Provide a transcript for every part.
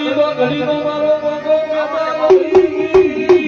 ઘડીનો ઘડીનો મારો મોગો માતા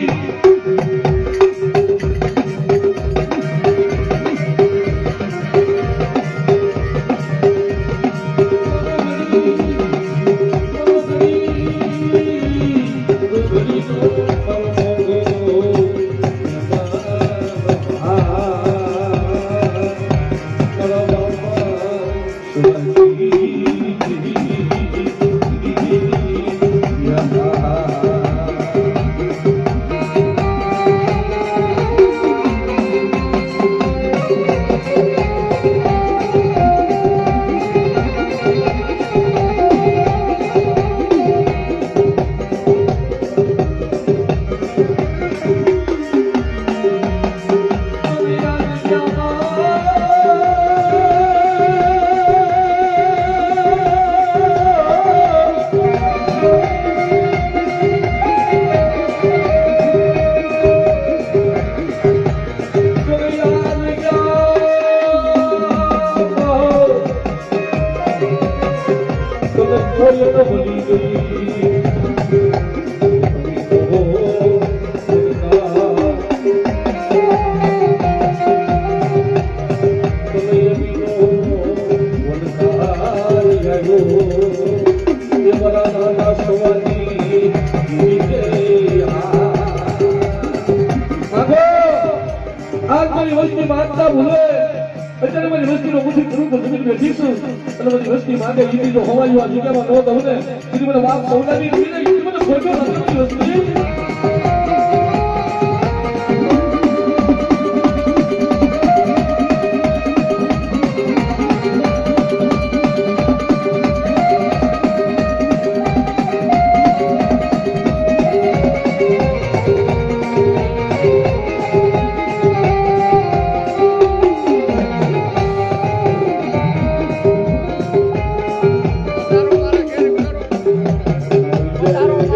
માગતા ભૂલે. અત્યારે મારી વસ્તીનો પૂછી પૂરું તો જમીન બેઠી અને મારી વસ્તી માગે, ઈડી જો હોવાયું આ જગ્યામાં ન તો મને ઈડી મને વાત સૌદાની નથી મને ખોટો નથી વસ્તી Yeah,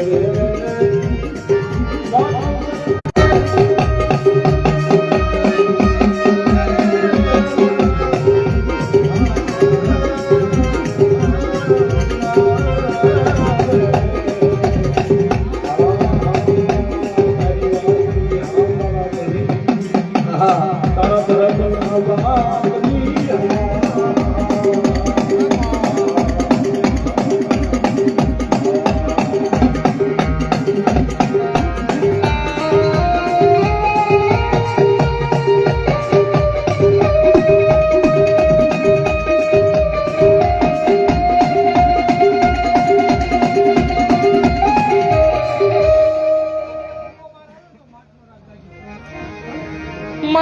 yeah.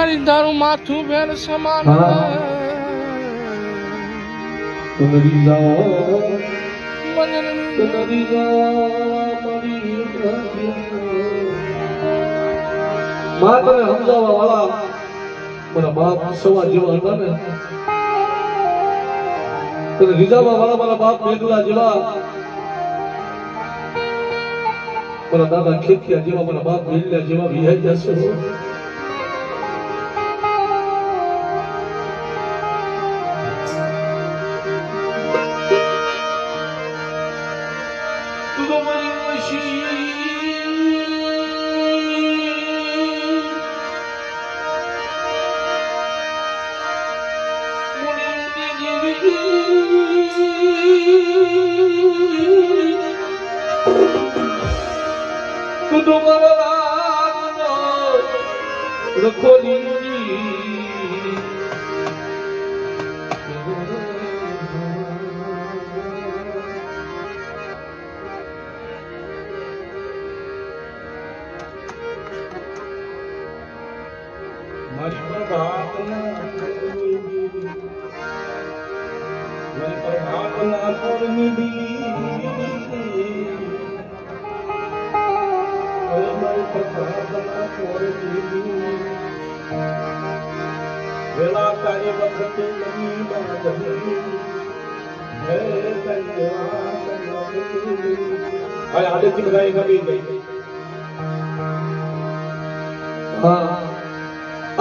મારી તારું માથું ભેર સમાન. કનડી જાઓ. મારી માં તને સમજાવવા વાળા. મારા બાપ સવા જેવા હતા ને. તને વાળા મારા બાપ મેદુલા જેવા. મારા દાદા ખેતિયા જેવા મારા બાપ મેલ્યા જેવા વિહાઈ જશે. રખોલી મારી પ્રભાતના મારી પ્રભાતના કરમીડી અરે આ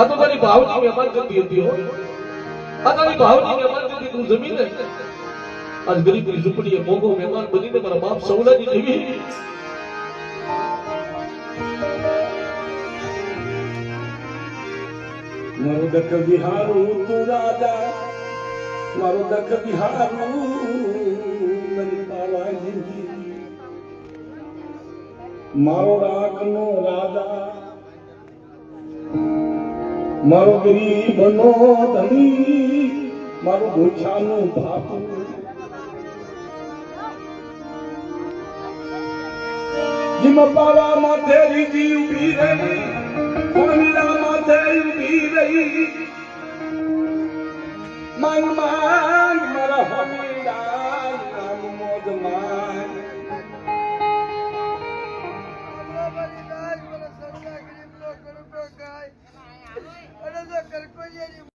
તો તારી ભાવની મહેમાન જતી હતી આ તારી ભાવની મહેમાન જતી તું જમીન આજ ગરીબની ઝૂંપડીએ મોંઘો મહેમાન બનીને મારા બાપ સૌલાની જેવી મારો દખ બિહારું તું રાજા મારો દખ બિહારું મારી પાવાની મારો રાખનો રાજા મારો ગરીબનો ધણી મારું ભૂછાનું ભાતું જીમ પાવા માથે રીજી ઊભી રહી કોમીરા માથે ઊભી રહી માંગ